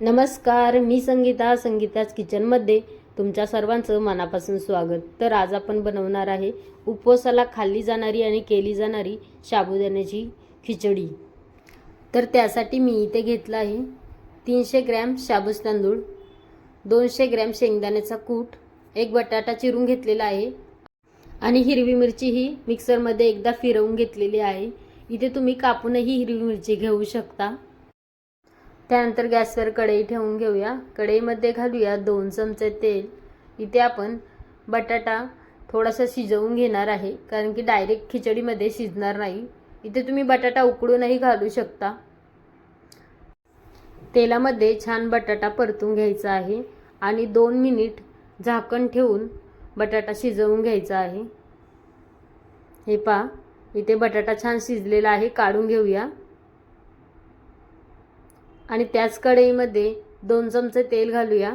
नमस्कार मी संगीता संगीताच किचनमध्ये तुमच्या सर्वांचं मनापासून स्वागत. तर आज आपण बनवणार आहे उपवासाला खाल्ली जाणारी आणि केली जाणारी साबुदाण्याची खिचडी. तर त्यासाठी मी इथे घेतलं आहे तीनशे ग्रॅम शाबूस तांदूळ दोनशे ग्रॅम शेंगदाण्याचा कूट एक बटाटा चिरून घेतलेला आहे आणि हिरवी मिरची ही मिक्सरमध्ये एकदा फिरवून घेतलेली आहे. इथे तुम्ही कापूनही हिरवी मिरची घेऊ शकता. त्यानंतर गॅसवर कढई ठेवून घेऊया. कढईमध्ये घालूया दोन चमचे तेल. इथे आपण बटाटा थोडासा शिजवून घेणार आहे कारण की डायरेक्ट खिचडीमध्ये शिजणार नाही. इथे तुम्ही बटाटा उकडूनही घालू शकता. तेलामध्ये छान बटाटा परतून घ्यायचा आहे आणि दोन मिनिट झाकण ठेवून बटाटा शिजवून घ्यायचा आहे. हे पहा इथे बटाटा छान शिजलेला आहे काढून घेऊया. आणि त्याच कढईमध्ये दोन चमचे तेल घालूया.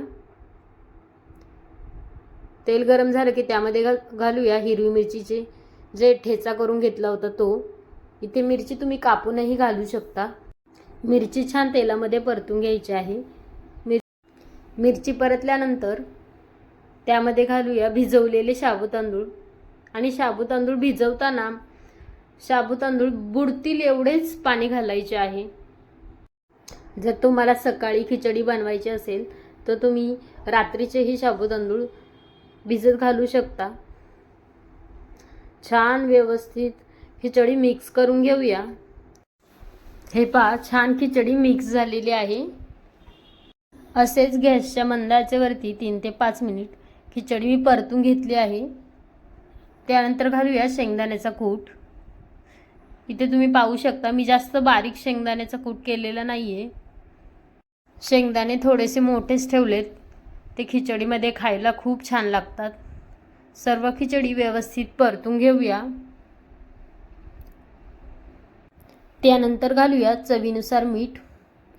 तेल गरम झालं की त्यामध्ये घाल घालूया हिरवी मिरचीचे जे ठेचा करून घेतला होता तो. इथे मिरची तुम्ही कापूनही घालू शकता. मिरची छान तेलामध्ये परतून घ्यायची आहे. मिर मिरची परतल्यानंतर त्यामध्ये घालूया भिजवलेले शाबू तांदूळ. आणि शाबू तांदूळ भिजवताना शाबू तांदूळ बुडतील एवढेच पाणी घालायचे आहे. जर तुम्हाला सकाळी खिचडी बनवायची असेल तर तुम्ही रात्रीचेही शाबू तांदूळ भिजत घालू शकता. छान व्यवस्थित खिचडी मिक्स करून घेऊया. हे पहा छान खिचडी मिक्स झालेली आहे. असेच गॅसच्या मंदाच्यावरती तीन ते पाच मिनिट खिचडी मी परतून घेतली आहे. त्यानंतर घालूया शेंगदाण्याचा कूट. इथे तुम्ही पाहू शकता मी जास्त बारीक शेंगदाण्याचा कूट केलेला नाही आहे शेंगदाणे थोडेसे मोठेच ठेवलेत. ते खिचडीमध्ये खायला खूप छान लागतात. सर्व खिचडी व्यवस्थित परतून घेऊया. त्यानंतर घालूया चवीनुसार मीठ.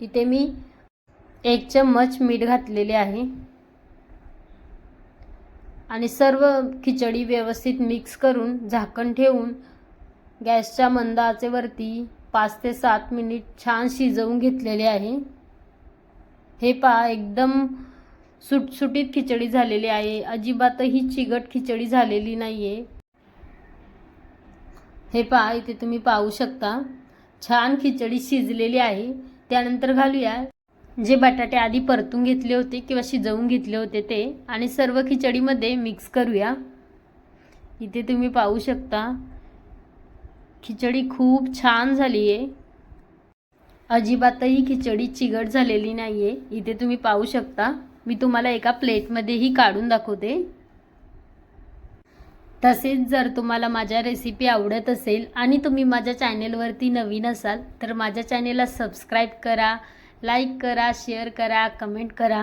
इथे मी एक चम्मच मीठ घातलेले आहे. आणि सर्व खिचडी व्यवस्थित मिक्स करून झाकण ठेवून गॅसच्या मंद आचेवरती पाच ते सात मिनिट छान शिजवून घेतलेले आहे. हे पहा एकदम सुटसुटीत खिचडी झालेली आहे. अजिबातही चिगट खिचडी झालेली नाही आहे हे पहा इथे तुम्ही पाहू शकता छान खिचडी शिजलेली आहे. त्यानंतर घालूया जे बटाटे आधी परतून घेतले होते किंवा शिजवून घेतले होते ते आणि सर्व खिचडीमध्ये मिक्स करूया. इथे तुम्ही पाहू शकता खिचडी खूप छान झाली आहे अजिबातही खिचडी चिगट झालेली नाही आहे इथे तुम्ही पाहू शकता. मी तुम्हाला एका प्लेटमध्येही काढून दाखवते. तसेच जर तुम्हाला माझ्या रेसिपी आवडत असेल आणि तुम्ही माझ्या चॅनेलवरती नवीन असाल तर माझ्या चॅनेलला सबस्क्राईब करा लाईक करा शेअर करा कमेंट करा.